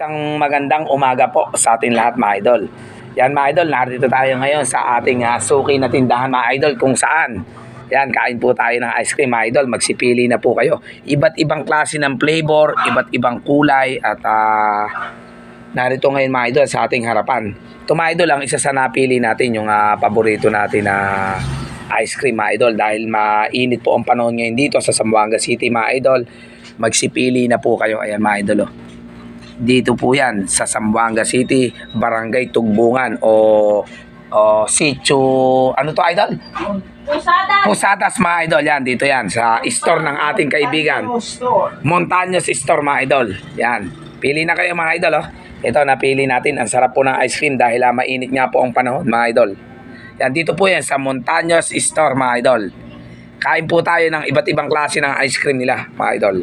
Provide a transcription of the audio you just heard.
Isang magandang umaga po sa ating lahat mga idol. Yan mga idol, narito tayo ngayon sa ating ah, suki na tindahan mga idol kung saan. Yan, kain po tayo ng ice cream mga idol. Magsipili na po kayo. Iba't ibang klase ng flavor, iba't ibang kulay at ah, narito ngayon mga idol sa ating harapan. Ito mga idol, ang isa sa napili natin yung ah, paborito natin na ice cream mga idol dahil mainit po ang panahon ngayon dito sa Zamboanga City mga idol. Magsipili na po kayo. Ayan mga idol oh. Dito po yan sa Zamboanga City, Barangay Tugbungan o o Sitio, ano to idol? Pusada! Pusatas mga idol, yan, dito yan, sa store ng ating kaibigan. Montaños Store mga idol. Yan. Pili na kayo mga idol. Oh. Ito, napili natin. Ang sarap po ng ice cream dahil ah, mainit nga po ang panahon mga idol. Yan, dito po yan sa Montaños Store mga idol. Kain po tayo ng iba't ibang klase ng ice cream nila mga idol.